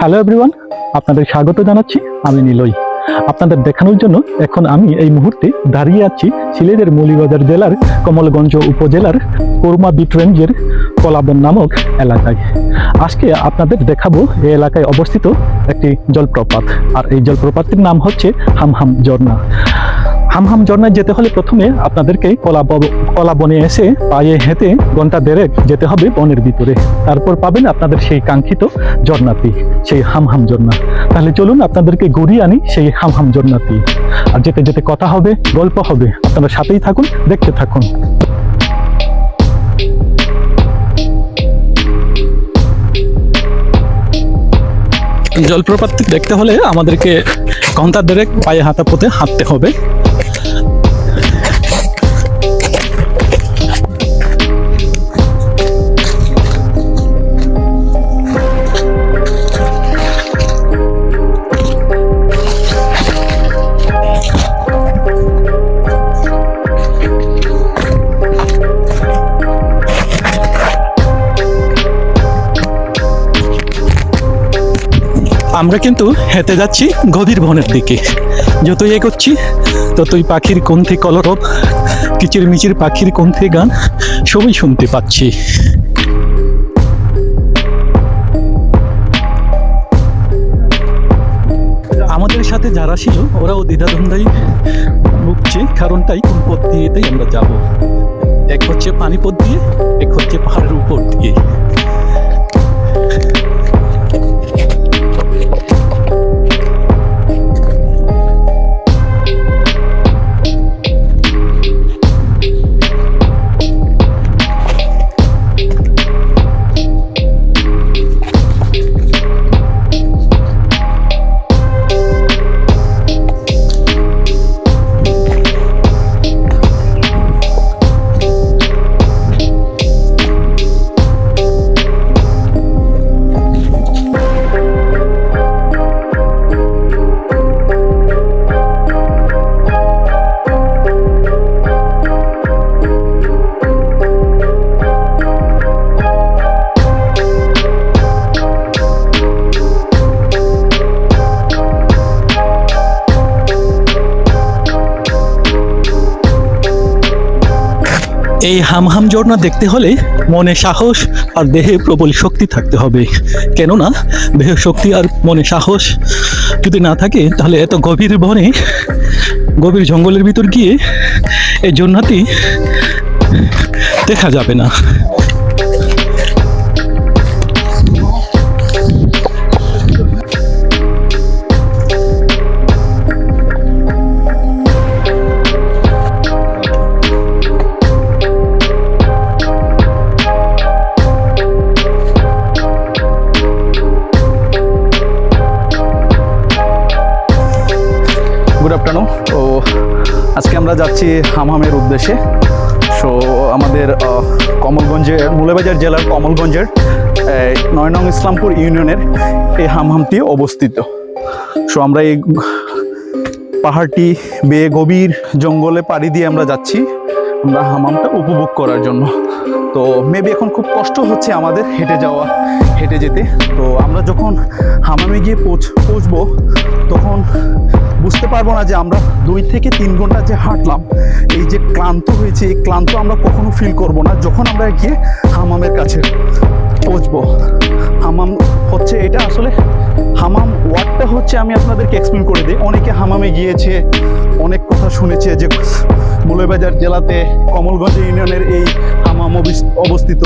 Hello everyone আপনাদের স্বাগত জানাচ্ছি আমি নিলই আপনাদের দেখানোর জন্য এখন আমি এই মুহূর্তে দাঁড়িয়ে আছি সিলেটের মৌলিবাজার জেলার কমলগঞ্জ উপজেলার কোরমা বিট রেঞ্জের কলাবন নামক এলাকায়। আজকে আপনাদের দেখাবো এই এলাকায় অবস্থিত একটি জলপ্রপাত। আর এই জলপ্রপাতটির নাম হচ্ছে হামহাম ঝর্ণা। হামহাম ঝর্ণায় যেতে হলে প্রথমে আপনাদেরকে কলা কলা বনে এসে পায়ে হেঁটে ঘণ্টা দেড়েক যেতে হবে বনের ভিতরে। তারপর পাবেন আপনাদের সেই কাঙ্ক্ষিত ঝর্ণাটি সেই হামহাম ঝর্ণা তাহলে চলুন আপনাদেরকে ঘুরিয়ে আনি সেই হামহাম ঝর্ণাটি আর যেতে যেতে কথা হবে, গল্প হবে। আপনারা সাথেই থাকুন, দেখতে থাকুন। জলপ্রপাতটি দেখতে হলে আমাদেরকে ঘণ্টা দেড়েক পায়ে হাঁটা পথে হাঁটতে হবে। আমরা কিন্তু হেঁটে যাচ্ছি গভীর বনের দিকে। যতই এগোচ্ছি, ততই পাখির কণ্ঠে কলরব কিচির মিচির পাখির কণ্ঠে গান সবই শুনতে পাচ্ছি। আমাদের সাথে যারা ছিল, ওরাও দ্বিধাদ্বন্দ্বাই ভুগছে কারণটাই কোন পথ দিয়েতেই আমরা যাব। এক হচ্ছে পানিপথ দিয়ে, এক হচ্ছে পাহাড়ের উপর দিয়ে। এই হামহাম ঝর্ণা দেখতে হলে মনে সাহস আর দেহে প্রবল শক্তি থাকতে হবে। কেননা, দেহে শক্তি আর মনে সাহস যদি না থাকে, তাহলে এত গভীর বনে, গভীর জঙ্গলের ভিতর গিয়ে এই ঝর্ণাটি দেখা যাবে না। আমরা যাচ্ছি হামহামের উদ্দেশ্যে। সো আমাদের কমলগঞ্জের মুলেবাজার জেলার কমলগঞ্জের নয়নং ইসলামপুর ইউনিয়নের এই হামহামটি অবস্থিত। সো আমরা এই পাহাড়টি বেয়ে গভীর জঙ্গলে পাড়ি দিয়ে আমরা যাচ্ছি আমরা হামামটা উপভোগ করার জন্য। তো মেবি এখন খুব কষ্ট হচ্ছে আমাদের হেঁটে যাওয়া, হেঁটে যেতে। তো, আমরা যখন হামামে গিয়ে পৌঁছ, পৌঁছবো তখন বুঝতে পারব না যে আমরা দুই থেকে তিন ঘণ্টা যে হাঁটলাম, এই যে ক্লান্ত হয়েছে, এই ক্লান্ত আমরা কখনো ফিল করব না। যখন আমরা গিয়ে হামামের কাছে পৌঁছবো, হামাম হচ্ছে এটা আসলে, হামাম ওয়ার্ডটা হচ্ছে আমি আপনাদেরকে এক্সপ্লেন করে দিই। অনেকে হামামে গিয়েছে, অনেক কথা শুনেছে যে মৌলবাজার জেলাতে কমলগঞ্জ ইউনিয়নের এই হামাম অবিস- অবস্থিত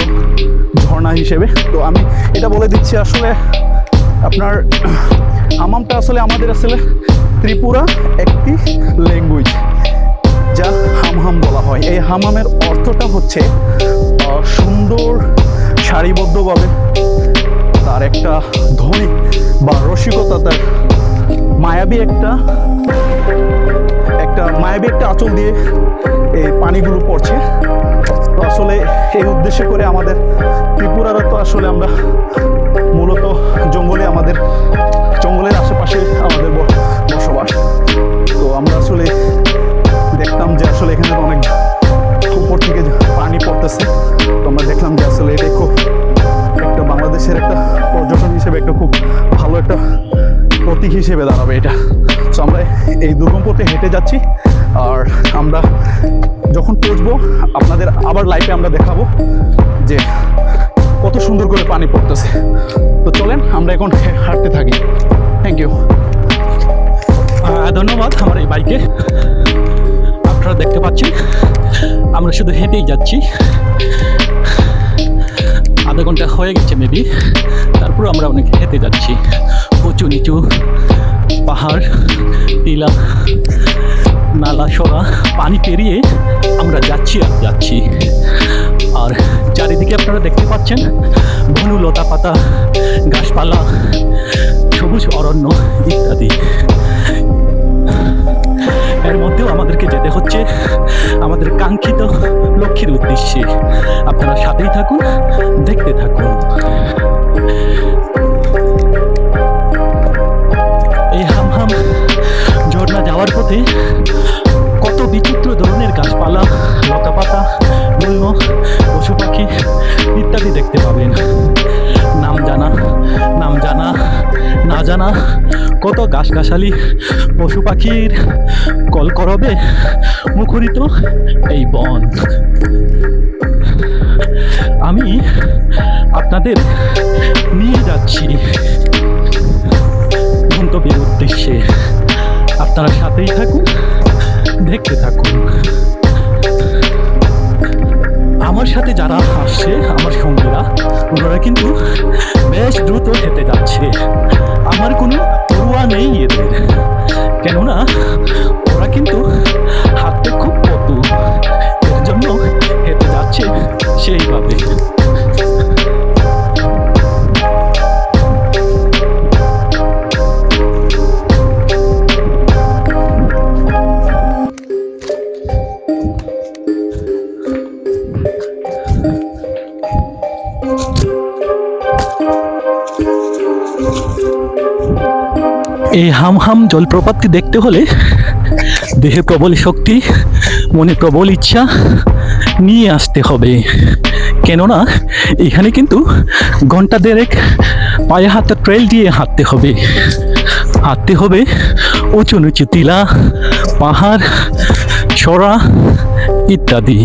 ঝর্ণা হিসেবে। তো আমি এটা বলে দিচ্ছি, আসলে আপনার হামামটা আসলে আমাদের আসলে ত্রিপুরা একটি ল্যাঙ্গুয়েজ যা হামহাম বলা হয়। এই হামামের অর্থটা হচ্ছে সুন্দর, সারিবদ্ধভাবে তার একটা ধ্বনি বা রসিকতা, তার মায়াবী একটা একটা মায়াবী একটা আঁচল দিয়ে এই পানিগুলো পড়ছে। তো আসলে এই উদ্দেশ্যে করে আমাদের ত্রিপুরারা তো আসলে আমরা জঙ্গলে আমাদের, জঙ্গলের আশেপাশে আমাদের বসবাস। তো আমরা আসলে দেখতাম যে আসলে এখানে অনেক উপর থেকে পানি পড়তেছে। তো আমরা দেখলাম যে আসলে এটাই খুব একটা বাংলাদেশের একটা পর্যটন হিসেবে একটা খুব ভালো একটা প্রতীক হিসেবে দাঁড়াবে এটা। সো আমরা এই দুর্গম পথে হেঁটে যাচ্ছি আর আমরা যখন পৌঁছবো, আপনাদের আবার লাইফে আমরা দেখাবো যে কত সুন্দর করে পানি পড়তেছে। তো চলেন, আমরা এখন হাঁটতে থাকি। থ্যাংক ইউ ধন্যবাদ আমার এই বাইকে আপনারা দেখতে পাচ্ছেন, আমরা শুধু হেঁটেই যাচ্ছি। আধা ঘণ্টা হয়ে গেছে মেবি তারপর আমরা অনেক হেঁটে যাচ্ছি। উঁচু নিচু, পাহাড়, টিলা, নালা, সরা, পানি পেরিয়ে আমরা যাচ্ছি আর যাচ্ছি। আর চারিদিকে আপনারা দেখতে পাচ্ছেন বনু লতা পাতা, গাছপালা, সবুজ অরণ্য ইত্যাদি। এর মধ্যেও আমাদেরকে যেতে হচ্ছে আমাদের কাঙ্ক্ষিত লক্ষ্যের উদ্দেশ্যে। আপনারা সাথেই থাকুন, দেখতে থাকুন। এই হাম হাম ঝর্ণা যাওয়ার পথে কত বিচিত্র ধরনের গাছপালা লতাপাতা গুল্ম পশু পাখি ইত্যাদি দেখতে পাবেন। নাম জানা নাম জানা, না জানা, কত গাছগাছালি পশু পাখির কলকরবে মুখরিত এই বন। আমি আপনাদের নিয়ে যাচ্ছি। গন্তব্যের উদ্দেশ্যে। আপনারা সাথেই থাকুন, দেখতে থাকুন। আমার সাথে যারা আসছে, আমার সঙ্গীরা, ওনারা কিন্তু বেশ দ্রুত হেঁটে যাচ্ছে। আমার কোনো পড়ুয়া নেই এদের। কেননা, ওরা কিন্তু হাঁটতে খুব কত এর জন্য হেঁটে যাচ্ছে সেইভাবে। এই হাম হাম জলপ্রপাতটি দেখতে হলে দেহে প্রবল শক্তি, মনে প্রবল ইচ্ছা নিয়ে আসতে হবে। কেননা, এখানে কিন্তু ঘণ্টা দেড়েক পায়ে হাতে ট্রেল দিয়ে হাঁটতে হবে। হাঁটতে হবে উঁচু নিচু টিলা, পাহাড়, ছড়া ইত্যাদি।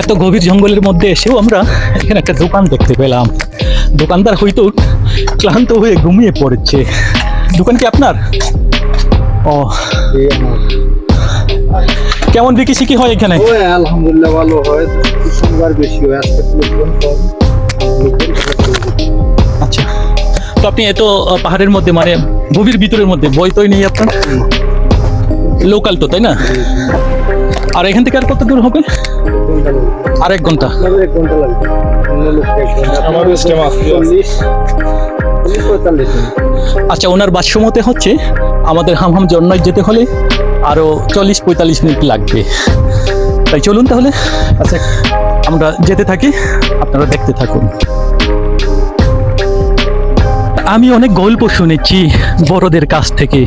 এত গভীর জঙ্গলের মধ্যে এসেও আমরা এখানে একটা দোকান দেখতে পেলাম। দোকানদার হয়তো ক্লান্ত হয়ে ঘুমিয়ে পড়েছে। দোকান কি আপনার? ও। কেমন বিক্রি শিকি হয় এখানে? আলহামদুলিল্লাহ ভালো হয়। শনিবার বেশি হয় আজকে। আচ্ছা। তো আপনি এত পাহাড়ের মধ্যে মানে গভীর ভিতরের মধ্যে বই তই নেই আপনার? লোকাল তো তাই না? আর এখান থেকে আর কত দূর হবে? ঘণ্টা আর এক ঘণ্টা। এক ঘণ্টা লাগবে। আচ্ছা ওনার বাসমতে হচ্ছে আমাদের হামহাম জন্নায় যেতে হলে আরও চল্লিশ পঁয়তাল্লিশ মিনিট লাগবে। তাই চলুন তাহলে। আচ্ছা আমরা যেতে থাকি, আপনারা দেখতে থাকুন। আমি অনেক গল্প শুনেছি বড়দের কাছ থেকে।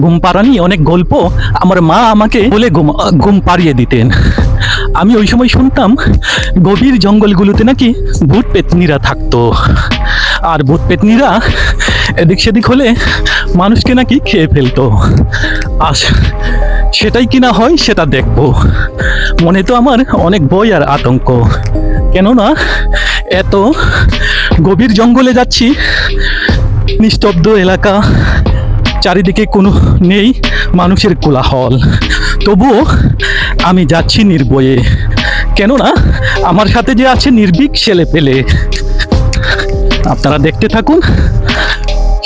ঘুম পাড়ানি অনেক গল্প। আমার মা আমাকে বলে ঘুম ঘুম পাড়িয়ে দিতেন। আমি ওই সময় শুনতাম গভীর জঙ্গলগুলোতে নাকি ভূত পেতনিরা থাকতো। আর ভূত পেতনিরা এদিক সেদিক হলে মানুষকে নাকি খেয়ে ফেলতো। আস, সেটাই কিনা হয় সেটা দেখব। মনে তো আমার অনেক বই আর আতঙ্ক। কেননা এত গভীর জঙ্গলে যাচ্ছি, নিস্তব্ধ এলাকা, চারিদিকে কোনো নেই মানুষের কোলাহল। তবুও আমি যাচ্ছি নির্ভয়ে কেননা আমার সাথে যে আছে নির্ভীক ছেলে পেলে। আপনারা দেখতে থাকুন,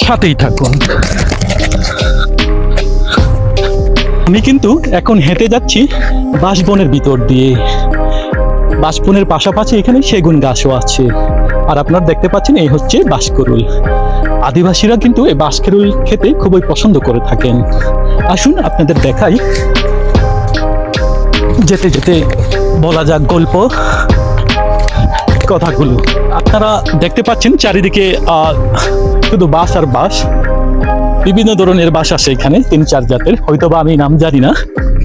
সাথেই থাকুন। আমি কিন্তু এখন হেঁটে যাচ্ছি বাঁশবনের ভিতর দিয়ে। বাঁশবনের পাশাপাশি এখানে সেগুন গাছও আছে। আর আপনারা দেখতে পাচ্ছেন এই হচ্ছে বাঁশকরুল। আদিবাসীরা কিন্তু এই বাঁশকেরুল খেতে খুবই পছন্দ করে থাকেন। আসুন আপনাদের দেখাই যেতে যেতে বলা যাক গল্প, কথাগুলো। আপনারা দেখতে পাচ্ছেন চারিদিকে শুধু বাস আর বাস বিভিন্ন ধরনের বাস আছে এখানে, তিন চার জাতের। হয়তো বা আমি নাম জানি না,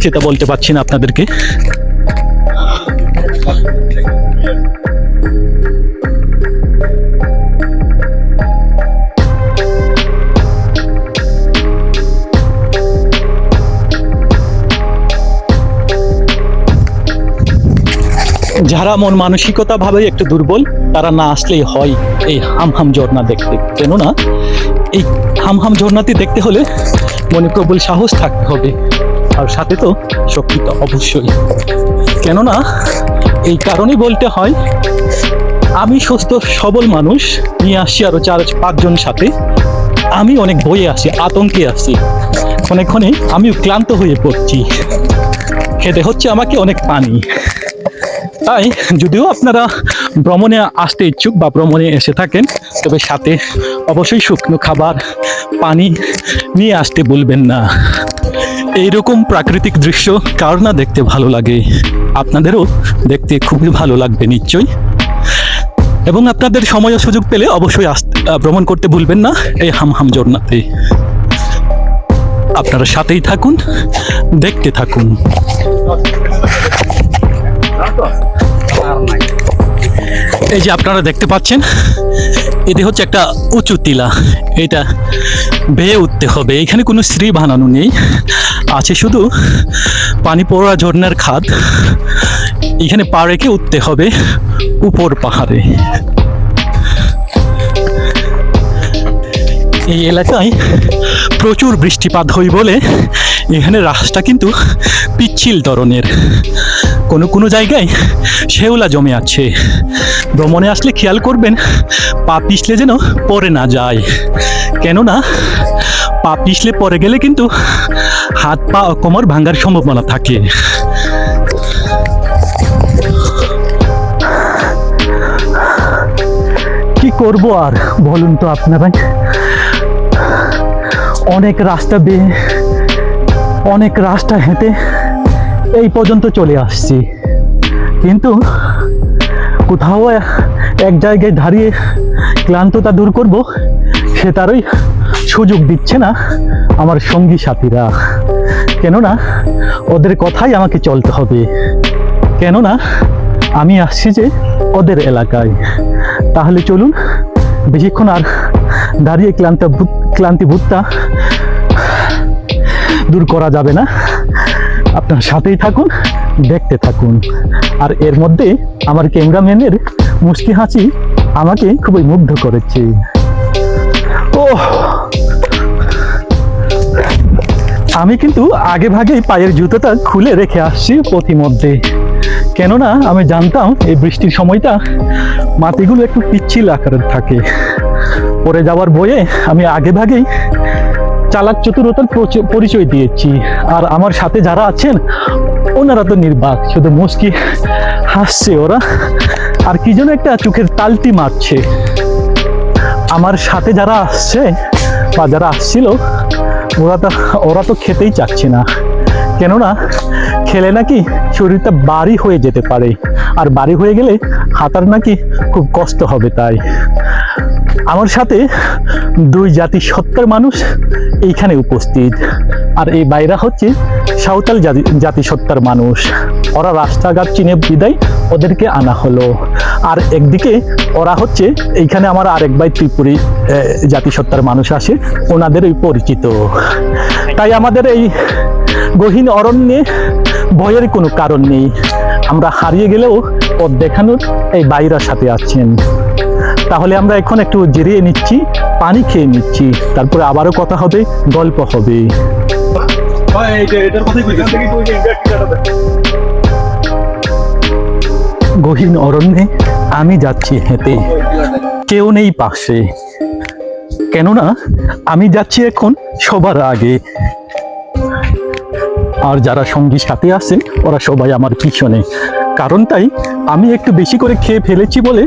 সেটা বলতে পারছি না আপনাদেরকে। যারা মন মানসিকতাভাবে একটু দুর্বল, তারা না আসলেই হয় এই হাম হাম ঝর্ণা দেখতে। কেননা, এই হাম হাম ঝর্ণাটি দেখতে হলে মনে প্রবল সাহস থাকতে হবে, আর সাথে তো শক্তি তো অবশ্যই। কেননা, এই কারণেই বলতে হয়, আমি সুস্থ, সবল মানুষ, নিয়ে আসছি আরও চার, পাঁচজন সাথে। আমি অনেক বয়ে আসি আতঙ্কে আসি ক্ষণে ক্ষণে আমিও ক্লান্ত হয়ে পড়ছি। খেতে হচ্ছে আমাকে অনেক পানি। তাই যদিও আপনারা ভ্রমণে আসতে ইচ্ছুক বা ভ্রমণে এসে থাকেন তবে সাথে অবশ্যই শুকনো খাবার পানি নিয়ে আসতে বলবেন না। এইরকম প্রাকৃতিক দৃশ্য কার না দেখতে ভালো লাগে? আপনাদেরও দেখতে খুবই ভালো লাগবে নিশ্চয়ই। এবং আপনাদের সময় ও সুযোগ পেলে অবশ্যই আস- আহ, ভ্রমণ করতে ভুলবেন না এই হাম হাম ঝর্ণাতে আপনারা সাথেই থাকুন দেখতে থাকুন। এই যে আপনারা দেখতে পাচ্ছেন, এটি হচ্ছে একটা উঁচু টিলা। এটা বেয়ে উঠতে হবে। এখানে কোনো শ্রী বানানো নেই। আছে শুধু পানি পড়া ঝর্ণার খাদ। এখানে পা রেখে উঠতে হবে উপর পাহাড়ে। এই এলাকায় প্রচুর বৃষ্টিপাত হয় বলে এখানে রাস্তা কিন্তু পিচ্ছিল ধরনের। কোনো কোনো জায়গায় শেওলা জমে আছে। ভ্রমণে আসলে খেয়াল করবেন, পা পিছলে যেন পরে না যায়। কেননা, পা পিছলে পড়ে গেলে কিন্তু হাত, পা কোমর ভাঙার সম্ভাবনা থাকে। কি করব আর বলুন তো আপনারা অনেক রাস্তা বেয়ে, অনেক রাস্তা হেঁটে এই পর্যন্ত চলে আসছি। কিন্তু কোথাও এক জায়গায় দাঁড়িয়ে ক্লান্ততা দূর করব, সে তারই সুযোগ দিচ্ছে না আমার সঙ্গী সাথীরা। কেননা ওদের কথাই আমাকে চলতে হবে। কেননা আমি আসছি যে ওদের এলাকায়। তাহলে চলুন, বেশিক্ষণ আর দাঁড়িয়ে ক্লান্ত ক্লান্তি ভূতটা দূর করা যাবে না। আপনার সাথেই থাকুন, দেখতে থাকুন। আর এর মধ্যে আমার ক্যামেরাম্যানের মুষ্টি হাসি আমাকে খুবই মুগ্ধ করেছে। ও আমি কিন্তু আগে ভাগেই পায়ের জুতোটা খুলে রেখে আসছি পথিমধ্যে। কেননা আমি জানতাম এই বৃষ্টির সময়টা মাটিগুলো একটু পিচ্ছিল আকারের থাকে। পরে যাওয়ার বয়ে আমি আগে ভাগেই চালাক চতুরতার পরিচয় দিয়েছি। আর আমার সাথে যারা আছেন, ওনারা তো নির্বাক, শুধু মুস্কি হাসছে ওরা। আর কি যেন একটা চোখের তালটি মারছে। আমার সাথে যারা আসছে বা যারা আসছিল, ওরা তো ওরা তো খেতেই চাচ্ছে না। কেননা, খেলে নাকি শরীরটা বাড়ি হয়ে যেতে পারে। আর বাড়ি হয়ে গেলে হাঁটার নাকি খুব কষ্ট হবে তাই। আমার সাথে দুই জাতি সত্তার মানুষ এইখানে উপস্থিত। আর এই বাইরা হচ্ছে সাঁওতাল জাতি জাতিসত্তার মানুষ। ওরা রাস্তাঘাট চিনে বিদায় ওদেরকে আনা হলো। আর একদিকে ওরা হচ্ছে এইখানে আমার আরেক ভাই ত্রিপুরী জাতিসত্তার মানুষ আসে ওনাদের ওই পরিচিত। তাই আমাদের এই গহীন অরণ্যে ভয়ের কোনো কারণ নেই। আমরা হারিয়ে গেলেও পথ দেখানোর এই বাইরার সাথে আছেন। তাহলে আমরা এখন একটু জিরিয়ে নিচ্ছি পানি খেয়ে নিচ্ছি তারপরে আবারও কথা হবে গল্প হবে। গহীন অরণ্যে আমি যাচ্ছি হেঁটে। কেউ নেই পাশে। কেননা আমি যাচ্ছি এখন সবার আগে। আর যারা সঙ্গী সাথে আছে ওরা সবাই আমার পিছনে। কারণটাই আমি একটু বেশি করে খেয়ে ফেলেছি বলে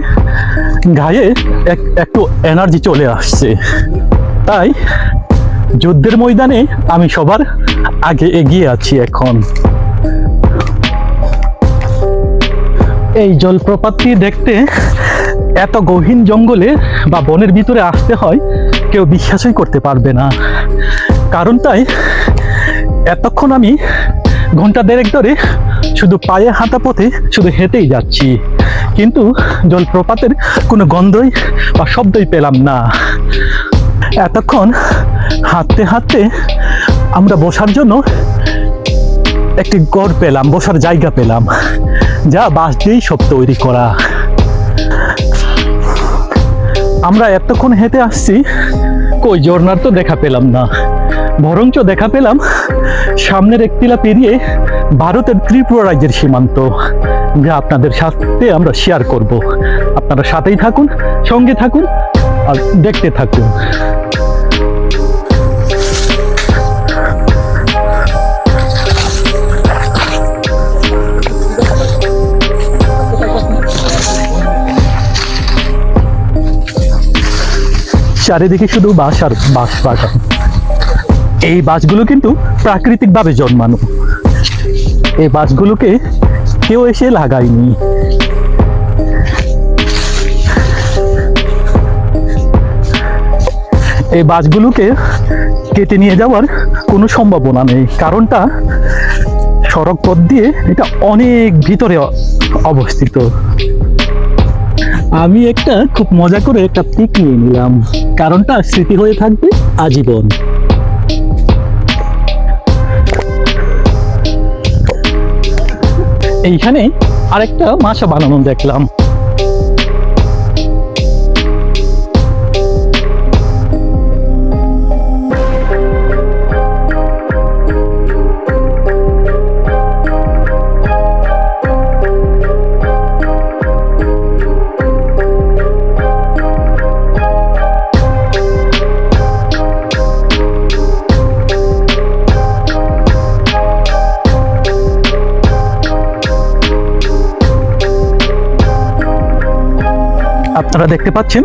গায়ে এক একটু এনার্জি চলে আসছে। তাই যুদ্ধের ময়দানে আমি সবার আগে এগিয়ে আছি এখন। এই জলপ্রপাতটি দেখতে এত গহীন জঙ্গলে বা বনের ভিতরে আসতে হয়, কেউ বিশ্বাসই করতে পারবে না। কারণ তাই এতক্ষণ আমি ঘণ্টা দেড়েক ধরে শুধু পায়ে হাঁটা পথে শুধু হেঁটেই যাচ্ছি। কিন্তু জলপ্রপাতের কোনো গন্ধই বা শব্দই পেলাম না, এতক্ষণ হাঁটতে হাঁটতে আমরা বসার জন্য একটি গড় পেলাম, বসার জায়গা পেলাম, যা বাঁশ দিয়েই সব তৈরি করা। আমরা এতক্ষণ হেঁটে আসছি, কই ঝর্ণার তো দেখা পেলাম না, বরঞ্চ দেখা পেলাম সামনের একটিলা পেরিয়ে ভারতের ত্রিপুরা রাজ্যের সীমান্ত। যা আপনাদের সাথে আমরা শেয়ার করব। আপনারা সাথেই থাকুন, সঙ্গে থাকুন আর দেখতে থাকুন। চারিদিকে শুধু বাঁশ আর বাঁশ বাগান। এই বাঁশগুলো কিন্তু প্রাকৃতিকভাবে জন্মানো। এই বাঁশগুলোকে কেউ এসে লাগায়নি। এই বাসগুলোকে কেটে নিয়ে যাওয়ার কোনো সম্ভাবনা নেই। কারণটা সড়ক পথ দিয়ে এটা অনেক ভিতরে অবস্থিত। আমি একটা খুব মজা করে একটা পিক নিয়ে নিলাম। কারণটা স্মৃতি হয়ে থাকবে আজীবন। এইখানে আরেকটা মাছা বানানো দেখলাম। আপনারা দেখতে পাচ্ছেন,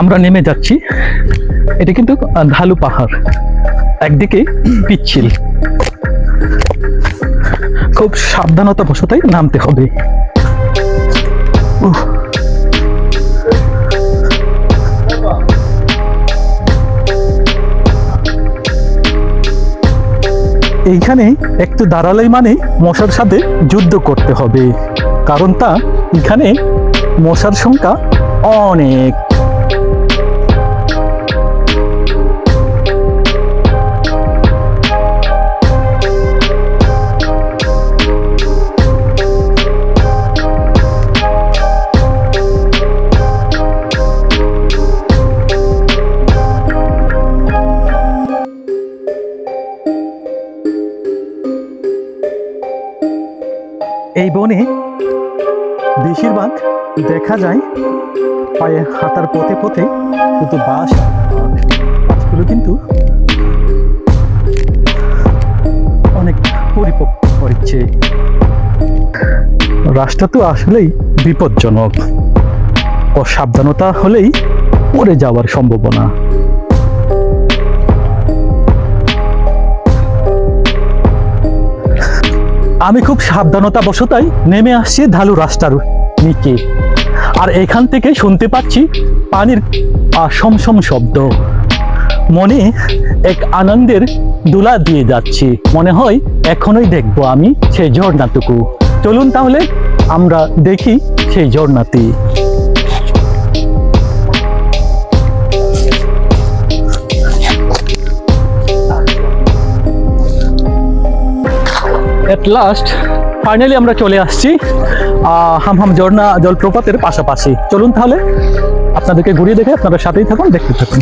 আমরা নেমে যাচ্ছি। এটা কিন্তু ঢালু পাহাড়, একদিকে পিচ্ছিল খুব সাবধানতা বশতাই নামতে হবে। এইখানে একটু দাঁড়ালেই মানে মশার সাথে যুদ্ধ করতে হবে। কারণ তা এখানে মশার সংখ্যা অনেক। এই বনে বেশিরভাগ দেখা যায়, পায়ে হাঁটার পথে পথে শুধু বাস বাসগুলো কিন্তু অনেক পরিপক্ক হচ্ছে রাস্তা তো আসলেই বিপজ্জনক। অসাবধানতা হলেই পড়ে যাওয়ার সম্ভাবনা। আমি খুব সাবধানতা বশতাই নেমে আসছি ঢালু রাস্তার নিচে। আর এখান থেকে শুনতে পাচ্ছি পানির সমসম শব্দ। মনে এক আনন্দের দুলা দিয়ে যাচ্ছি। মনে হয় এখনই দেখব আমি সেই ঝর্ণাটুকু। চলুন তাহলে আমরা দেখি সেই ঝর্ণাটি। এট লাস্ট ফাইনালি আমরা চলে আসছি হামহাম ঝর্ণা জলপ্রপাতের পাশাপাশি। চলুন তাহলে আপনাদেরকে ঘুরিয়ে দেখে আপনারা সাথেই থাকুন, দেখতে থাকুন।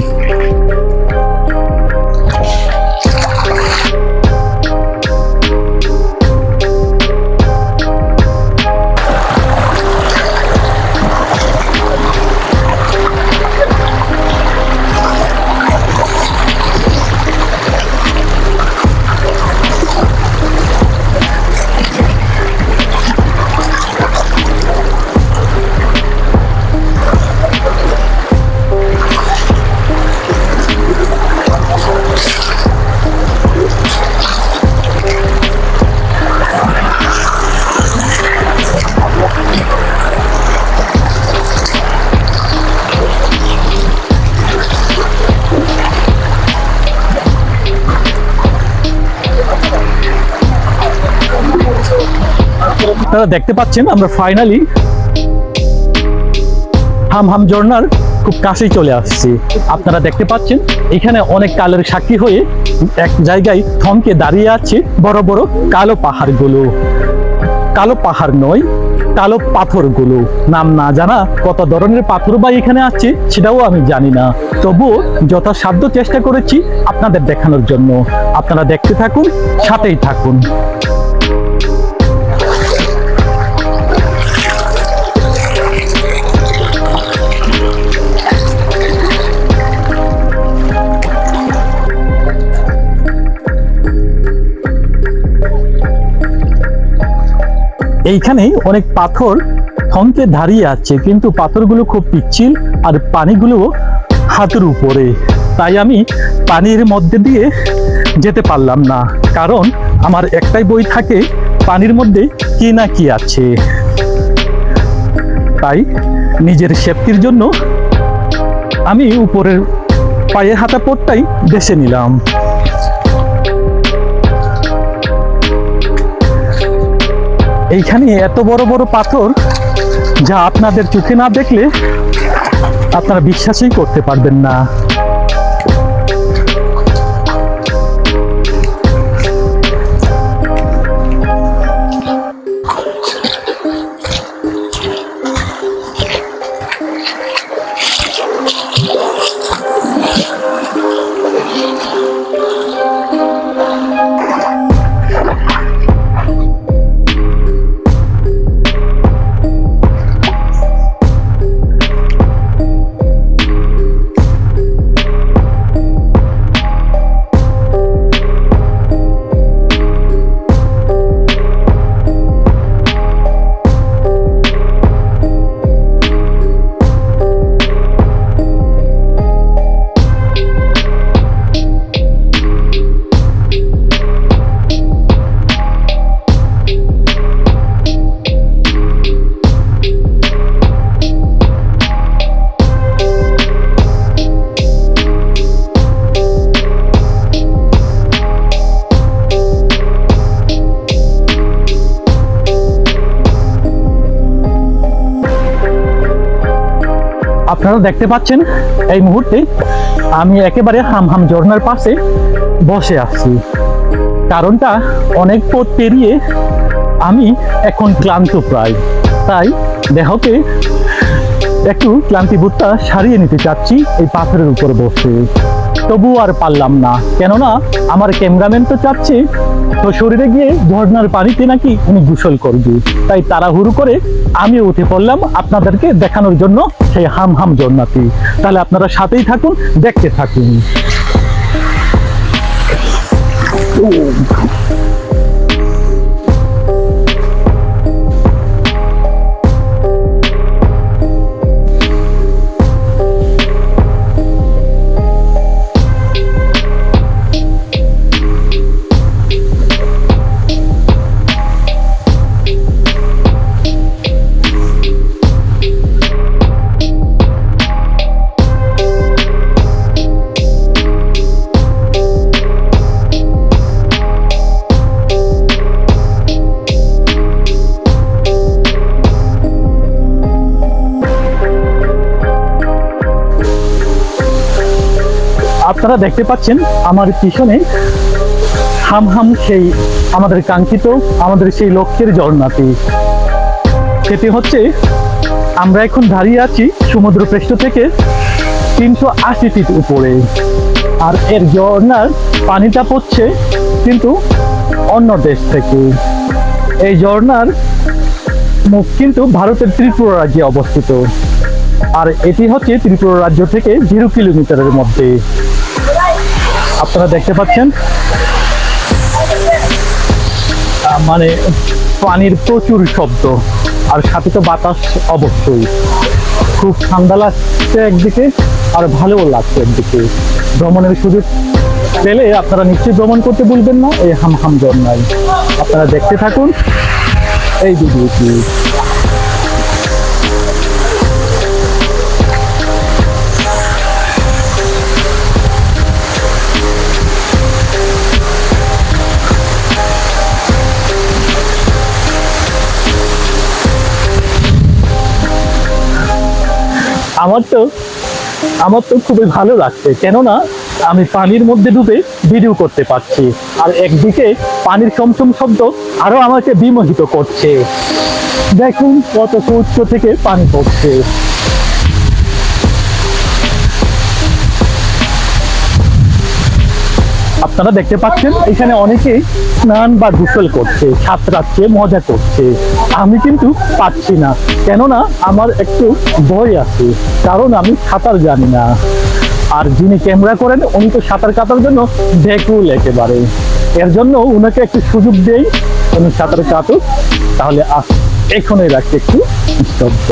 আপনারা দেখতে পাচ্ছেন, আমরা ফাইনালি হাম হাম ঝর্ণার খুব কাছেই চলে আসছি। আপনারা দেখতে পাচ্ছেন, এখানে অনেক কালের সাক্ষী হয়ে এক জায়গায় থমকে দাঁড়িয়ে আছে বড় বড় কালো পাহাড়গুলো। কালো পাহাড় নয়, কালো পাথরগুলো। নাম না জানা কত ধরনের পাথর বা এখানে আছে সেটাও আমি জানি না। তবুও যথাসাধ্য চেষ্টা করেছি আপনাদের দেখানোর জন্য। আপনারা দেখতে থাকুন, সাথেই থাকুন। এইখানে অনেক পাথর থমকে দাঁড়িয়ে আছে, কিন্তু পাথরগুলো খুব পিচ্ছিল আর পানিগুলো হাতের উপরে। তাই আমি পানির মধ্যে দিয়ে যেতে পারলাম না, কারণ আমার একটাই বই থাকে, পানির মধ্যে কি না কি আছে। তাই নিজের সেফটির জন্য আমি উপরের পায়ে হাতা পটটাই বেছে নিলাম। এইখানে এত বড় বড় পাথর যা আপনাদের চোখে না দেখলে আপনারা বিশ্বাসই করতে পারবেন না। আপনারা দেখতে পাচ্ছেন এই মুহূর্তে আমি একেবারে হাম হাম ঝর্নার পাশে বসে আছি। কারণটা অনেক পথ পেরিয়ে আমি এখন ক্লান্ত প্রায়। তাই দেহকে একটু ক্লান্তিবোধটা সারিয়ে নিতে চাচ্ছি এই পাথরের উপরে বসে। তবু আর পারলাম না। কেননা আমার ক্যামেরাম্যান তো চাচ্ছে, তো শরীরে গিয়ে ঝর্নার পানিতে নাকি উনি গোসল করবে। তাই তাড়াহুড়ো করে আমি উঠে পড়লাম আপনাদেরকে দেখানোর জন্য সেই হাম হাম ঝর্নাতে তাহলে আপনারা সাথেই থাকুন, দেখতে থাকুন। আপনারা দেখতে পাচ্ছেন, আমার পিছনে হাম হাম সেই আমাদের কাঙ্ক্ষিত, আমাদের সেই লক্ষ্যের ঝর্ণাটি। সেটি হচ্ছে, আমরা এখন দাঁড়িয়ে আছি সমুদ্র পৃষ্ঠ থেকে তিনশো আশি ফিট উপরে। আর এর ঝর্ণার পানিটা পড়ছে কিন্তু অন্য দেশ থেকে। এই ঝর্ণার মুখ কিন্তু ভারতের ত্রিপুরা রাজ্যে অবস্থিত। আর এটি হচ্ছে ত্রিপুরা রাজ্য থেকে জিরো কিলোমিটারের মধ্যে। আপনারা দেখতে পাচ্ছেন? মানে পানির প্রচুর শব্দ, আর সাথে তো বাতাস অবশ্যই। খুব ঠান্ডা লাগছে একদিকে, আর ভালোও লাগছে একদিকে। ভ্রমণের সুযোগ পেলে আপনারা নিশ্চয়ই ভ্রমণ করতে ভুলবেন না, এই হাম হাম ঝর্ণায় আপনারা দেখতে থাকুন। এই ভিডিওটি আমার তো আমার তো খুবই ভালো লাগছে। কেননা, আমি পানির মধ্যে ডুবে ভিডিও করতে পারছি। আর একদিকে পানির চমচম শব্দ আরও আমাকে বিমোহিত করছে। দেখুন কত উচ্চ থেকে পানি পড়ছে। আপনারা দেখতে পাচ্ছেন, এখানে অনেকেই স্নান বা গোসল করছে, সাঁতরাচ্ছে, মজা করছে। আমি কিন্তু পাচ্ছি না। কেননা আমার একটু ভয় আছে, কারণ আমি সাঁতার জানি না। আর যিনি ক্যামেরা করেন, উনি তো সাঁতার কাটার জন্য ব্যাকুল একেবারে। এর জন্য উনাকে একটু সুযোগ দেই, উনি সাঁতার কাটুক, তাহলে আস এখনই রাখছি একটু স্তব্ধ।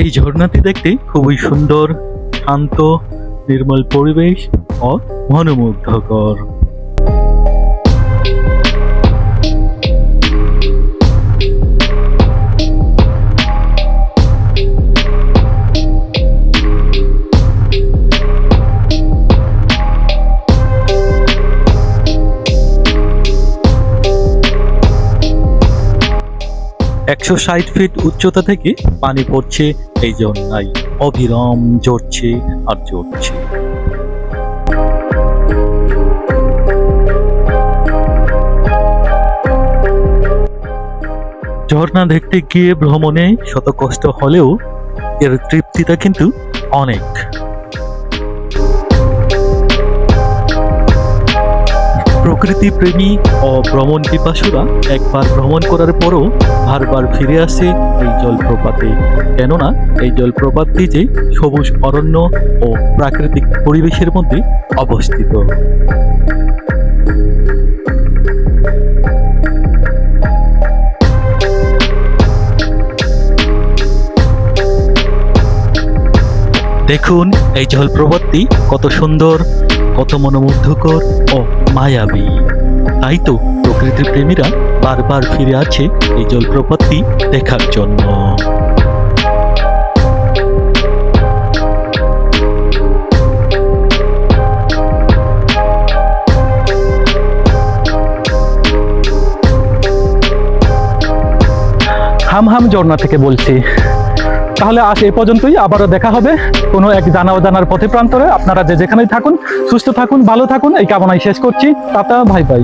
এই ঝর্ণাটি দেখতে খুবই সুন্দর শান্ত নির্মল পরিবেশ ও মনোমুগ্ধকর। একশো ষাট ফিট উচ্চতা থেকে পানি পড়ছে, এই ঝর্ণায় অবিরাম ঝরছে আর ঝরছে। ঝর্ণা দেখতে গিয়ে ভ্রমণে শত কষ্ট হলেও এর তৃপ্তিটা কিন্তু অনেক। প্রকৃতি প্রেমী ও ভ্রমণ পিপাসুরা একবার ভ্রমণ করার পরও বারবার ফিরে আসে এই জলপ্রপাতে। কেননা, এই জলপ্রপাতটি যে সবুজ অরণ্য ও প্রাকৃতিক পরিবেশের মধ্যে অবস্থিত। দেখুন এই জলপ্রপাতটি কত সুন্দর, কত মনোমুগ্ধকর ও মায়াবী। তাই তো প্রকৃতি প্রেমীরা বারবার ফিরে আছে এই জলপ্রপাতটি দেখার জন্য। হাম হাম ঝর্ণা থেকে বলছি। তাহলে আজ এই পর্যন্তই, আবারও দেখা হবে কোনো এক জানা অজানার পথে প্রান্তরে। আপনারা যে যেখানেই থাকুন, সুস্থ থাকুন, ভালো থাকুন, এই কামনায় শেষ করছি। টাটা ভাই ভাই